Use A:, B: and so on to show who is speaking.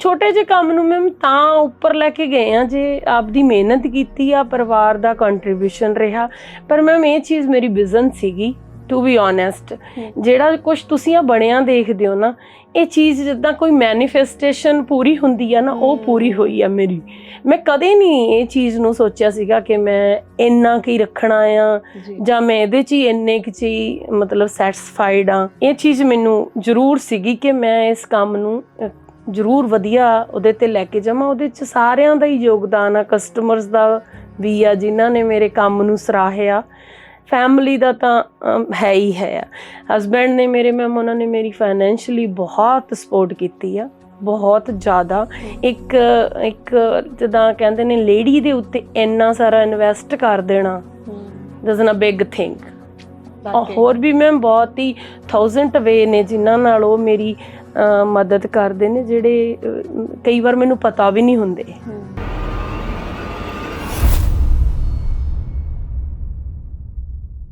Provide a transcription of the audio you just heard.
A: ਛੋਟੇ ਜਿਹੇ ਕੰਮ ਨੂੰ ਮੈਮ ਤਾਂ ਉੱਪਰ ਲੈ ਕੇ ਗਏ ਆ ਜੇ ਆਪਦੀ ਮਿਹਨਤ ਕੀਤੀ ਆ ਪਰਿਵਾਰ ਦਾ ਕੰਟਰੀਬਿਊਸ਼ਨ ਰਿਹਾ। ਪਰ ਮੈਮ ਇਹ ਚੀਜ਼ ਮੇਰੀ ਵਿਜ਼ਨ ਸੀਗੀ ਟੂ ਬੀ ਓਨੈਸਟ ਜਿਹੜਾ ਕੁਝ ਤੁਸੀਂ ਆ ਬਣਿਆ ਦੇਖਦੇ ਹੋ ਨਾ ਇਹ ਚੀਜ਼ ਜਿੱਦਾਂ ਕੋਈ ਮੈਨੀਫੈਸਟੇਸ਼ਨ ਪੂਰੀ ਹੁੰਦੀ ਆ ਨਾ ਉਹ ਪੂਰੀ ਹੋਈ ਆ ਮੇਰੀ। ਮੈਂ ਕਦੇ ਨਹੀਂ ਇਹ ਚੀਜ਼ ਨੂੰ ਸੋਚਿਆ ਸੀਗਾ ਕਿ ਮੈਂ ਇੰਨਾ ਕੀ ਰੱਖਣਾ ਆ
B: ਜੀ।
A: ਮੈਂ ਇਹਦੇ 'ਚ ਹੀ ਇੰਨੇ ਕੁ 'ਚ ਮਤਲਬ ਸੈਟੀਸਫਾਈਡ ਆ। ਇਹ ਚੀਜ਼ ਮੈਨੂੰ ਜ਼ਰੂਰ ਸੀਗੀ ਕਿ ਮੈਂ ਇਸ ਕੰਮ ਨੂੰ ਜ਼ਰੂਰ ਵਧੀਆ ਉਹਦੇ ਤੇ ਲੈ ਕੇ ਜਾਵਾਂ। ਉਹਦੇ 'ਚ ਸਾਰਿਆਂ ਦਾ ਹੀ ਯੋਗਦਾਨ ਆ ਕਸਟਮਰਸ ਦਾ ਵੀ ਆ ਜਿਨ੍ਹਾਂ ਨੇ ਮੇਰੇ ਕੰਮ ਨੂੰ ਸਰਾਹਿਆ। ਫੈਮਿਲੀ ਦਾ ਤਾਂ ਹੈ ਹੀ ਹੈ ਹਸਬੈਂਡ ਨੇ ਮੇਰੇ ਮੈਮ ਉਹਨਾਂ ਨੇ ਮੇਰੀ ਫਾਈਨੈਂਸ਼ੀਅਲੀ ਬਹੁਤ ਸਪੋਰਟ ਕੀਤੀ ਆ ਬਹੁਤ ਜ਼ਿਆਦਾ। ਇੱਕ ਇੱਕ ਜਿੱਦਾਂ ਕਹਿੰਦੇ ਨੇ ਲੇਡੀ ਦੇ ਉੱਤੇ ਇੰਨਾ ਸਾਰਾ ਇਨਵੈਸਟ ਕਰ ਦੇਣਾ ਦਿਸ ਅ ਬਿਗ ਥਿੰਗ ਹੋਰ ਵੀ ਮੈਂ ਬਹੁਤ ਹੀ ਥਾਊਜ਼ੈਂਡ ਵੇ ਨੇ ਜਿਨ੍ਹਾਂ ਨਾਲ ਉਹ ਮੇਰੀ ਮਦਦ ਕਰਦੇ ਨੇ ਜਿਹੜੇ ਕਈ ਵਾਰ ਮੈਨੂੰ ਪਤਾ ਵੀ ਨਹੀਂ ਹੁੰਦੇ।